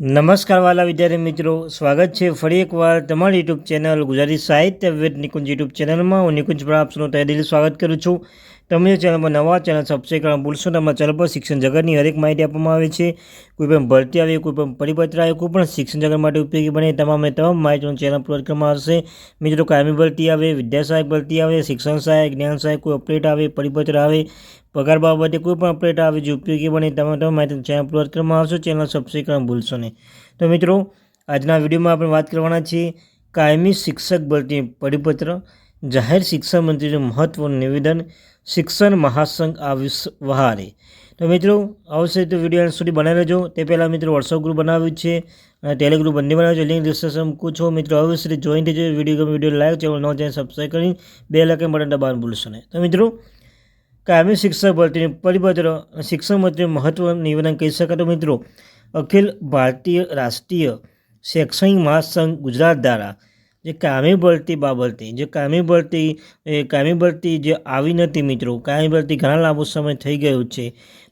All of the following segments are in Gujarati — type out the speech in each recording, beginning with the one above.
નમસ્કાર વાલા વિદ્યાર્થી મિત્રો, સ્વાગત છે ફરી એકવાર તમારી યુટ્યુબ ચેનલ ગુજરાતી સાહિત્ય વિદ નિકુંજ યુટ્યુબ ચેનલમાં. હું નિકુંજ પર આપનું તહે દિલ સ્વાગત કરું છું. તમે ચેનલમાં નવા, ચેનલ સબસ્ક્રાઈબ કરવા ભૂલશો તમારા ચેનલ પર શિક્ષણ જગતની હરેક માહિતી આપવામાં આવે છે. કોઈ પણ ભરતી આવે, કોઈ પણ પરિપત્ર આવે, કોઈ પણ શિક્ષણ જગત માટે ઉપયોગી બને, તમામે તમામ માહિતીનું ચેનલ અપલોડ કરવામાં આવશે. મિત્રો, કાયમી ભરતી આવે, વિદ્યા સહાયક ભરતી આવે, શિક્ષણ સહાયક, જ્ઞાન સહાયક, કોઈ અપડેટ આવે, પરિપત્ર આવે પગાર બાબતે કોઈ પણ અપડેટ આવે જે ઉપયોગી બને તમે તમે માહિતી ચેનલ અપલોડ કરવામાં આવશો ચેનલ સબસ્ક્રાઈબ કરવા ભૂલશો નહીં. તો મિત્રો, આજના વિડીયોમાં આપણે વાત કરવાના છીએ કાયમી શિક્ષક ભરતી પરિપત્ર, જાહેર શિક્ષણ મંત્રીનું મહત્વનું નિવેદન, શિક્ષણ મહાસંઘ આવિષ વહારે તો મિત્રો આવશે તો વીડિયો સુધી બનાવી લેજો. તે પહેલાં મિત્રો વોટ્સઅપ ગ્રુપ બનાવ્યું છે અને ટેલિગ્રુપ બંને બનાવ્યું છે. લિંક ડિસ્ક્રિપ્શન મૂકું છું. મિત્રો, અવશ્ય જોઈન થઈ જજો વીડિયો ગમે વીડિયો લાઈક ચેનલ ન જાય સબસ્ક્રાઈબ કરી બે લાખ બટન દબાવવાનું ભૂલશો નહીં. તો મિત્રો કાયમી શિક્ષક ભરતીની પરિપત્ર શિક્ષણ મંત્રીનું મહત્વ નિવેદન કહી શકાય તો મિત્રો, અખિલ ભારતીય રાષ્ટ્રીય શૈક્ષણિક મહાસંઘ ગુજરાત દ્વારા જે કાયમી ભરતી બાબતે, જે કાયમી ભરતી, એ કાયમી ભરતી જે આવી નથી મિત્રો, કાયમી ભરતી ઘણા લાંબો સમય થઈ ગયો છે.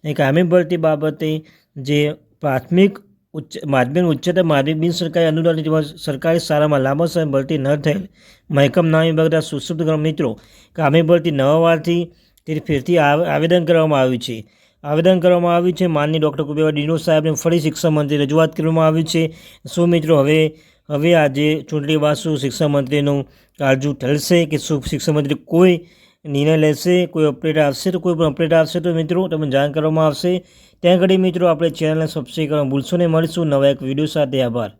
એ કાયમી ભરતી બાબતે જે પ્રાથમિક ઉચ્ચ, માધ્યમિક ઉચ્ચતર માધ્યમિક બિન સરકારી અનુદાન સરકારી શાળામાં લાંબો સમય ભરતી ન થયેલ. મહેકમ નામ વિભાગના સુશુદ્ધ મિત્રો, કાયમી ભરતી નવા વારથી તેથી ફેરથી આવ- આવેદન કરવામાં આવ્યું છે. આવેદન કરવામાં આવ્યું છે. માનની ડૉક્ટર કુબેવા ડીનો સાહેબને ફરી શિક્ષણ મંત્રી રજૂઆત કરવામાં આવી છે. શું મિત્રો, હવે હવે આજે ચૂંટણી બાદ શું શિક્ષણ મંત્રીનું કાળજું ઠલશે કે શું શિક્ષણ મંત્રી કોઈ નિર્ણય લેશે, કોઈ અપડેટ આવશે તો કોઈ પણ અપડેટ આવશે તો મિત્રો તમને જાણ કરવામાં આવશે. ત્યાં ઘડી મિત્રો આપણે ચેનલને સબસ્ક્રાઈબ કરવા ભૂલશો નહીં. મળીશું નવા એક વીડિયો સાથે. આભાર.